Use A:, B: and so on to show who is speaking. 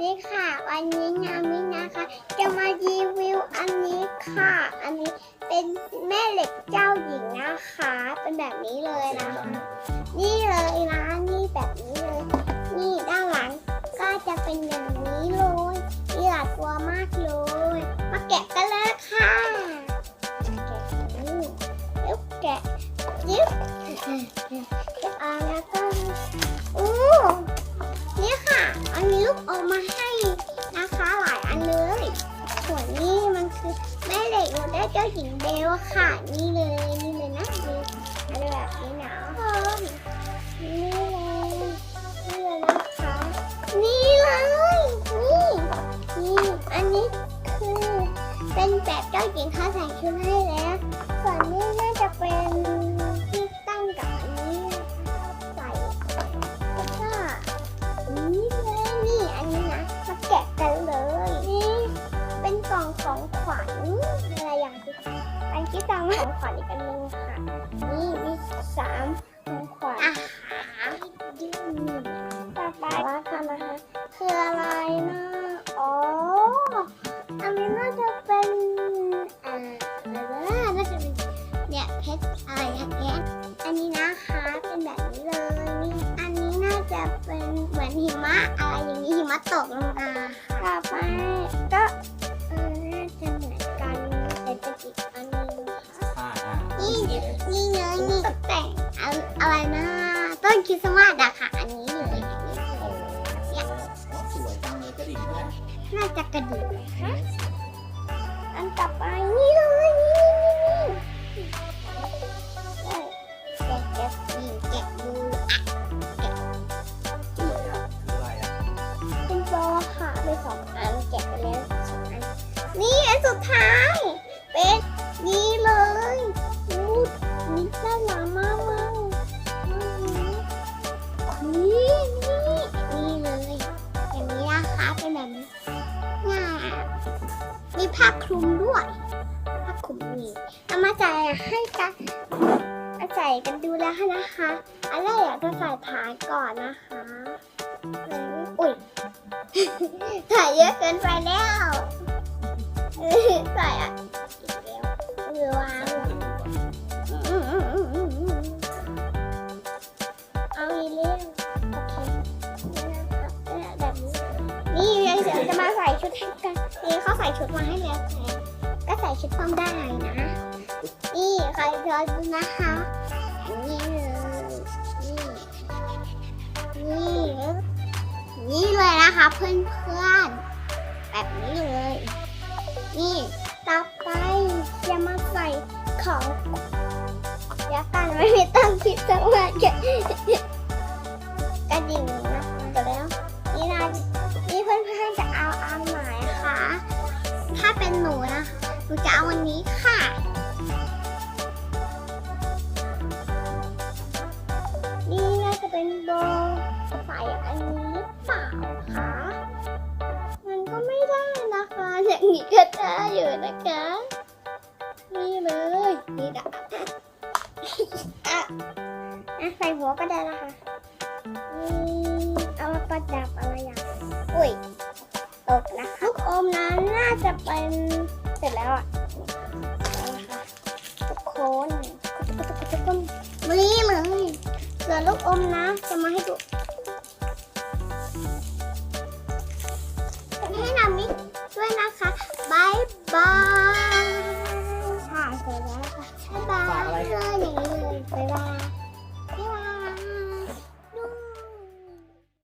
A: ดีค่ะ วันนี้นามินะคะ จะมารีวิวอันนี้ค่ะ อันนี้เป็นแม่เหล็กเจ้าหญิงนะคะ เป็นแบบนี้เลยนะคะ นี่เลยนะนี่แบบนี้เลย นี่ด้านหลังก็จะเป็นอย่างนี้เลยนี่หลายตัวมากเลย มาแกะกันเลยค่ะแกะยิบอ่าแล้วก็อู้ อันนี้ลูกอมมาให้นะคะหลายอันเลยส่วนนี้มันคือแม่เหล็กโรได้เจ้าหญิงเบลค่ะนี่เลยนี่เลยนะมีอะไรแบบนี้นะนี่เลยนี่เลยนะคะนี่เลยนี่นี่อันนี้คือเป็นแบบเจ้าหญิงเขาใส่ชุดให้แล้วส่วนนี้ ที่สามของขวัญอีกอันนึงค่ะ นี่มีสามของขวัญอาหารดิ้นต่อไปว่าทำอาหารคืออะไรนะอ๋ออันนี้น่าจะเป็นอ่าอะไรวะน่าจะเป็นเนี่ยเพชรอะไรอย่างเงี้ยอันนี้นะคะเป็นแบบนี้เลยนี่อันนี้น่าจะเป็นเหมือนหิมะอะไรอย่างนี้หิมะตกลงมา อะอะไรนะต้นคริสต์มาสอะค่ะ อันนี้เลยอย่างนี้เลย
B: โอ้โหสวยจังเลยกระดิ่งด้วย
A: น่าจะกระดิ่งนะคะ ผ้าคลุมด้วยผ้าคลุมนี่เอามาใส่ให้กันเอาใส่กันดูแล้วนะคะอันแรกอยากจะใส่ฐานก่อนนะคะอุ้ยถ่ายเยอะเกินไปแล้ว ชุดมาให้แล้วแต่ก็ใส่ชุดพร้อมได้นะ นี่ใครรอดูนะคะนนี้เลยนี่นี่ นี่เลยนะคะเพื่อนๆแบบนี้เลย นี่ต่อไปจะมาใส่ของยวกันไม่มีตั้งผิดสักวันกระดิ่ง มีก็ได้อยู่นะคะ นี่เลย นี่ดะอะอะใส่หัวก็ได้นะคะนี่เอามาประดับอะไรอย่างอุ้ยตกนะคะลูกอมนั้นน่าจะเป็นเสร็จแล้วอะเอาละค่ะทุกคนนี่เลยเหลือลูกอมนะจะมาให้ดู ด้วยนะคะบายบาย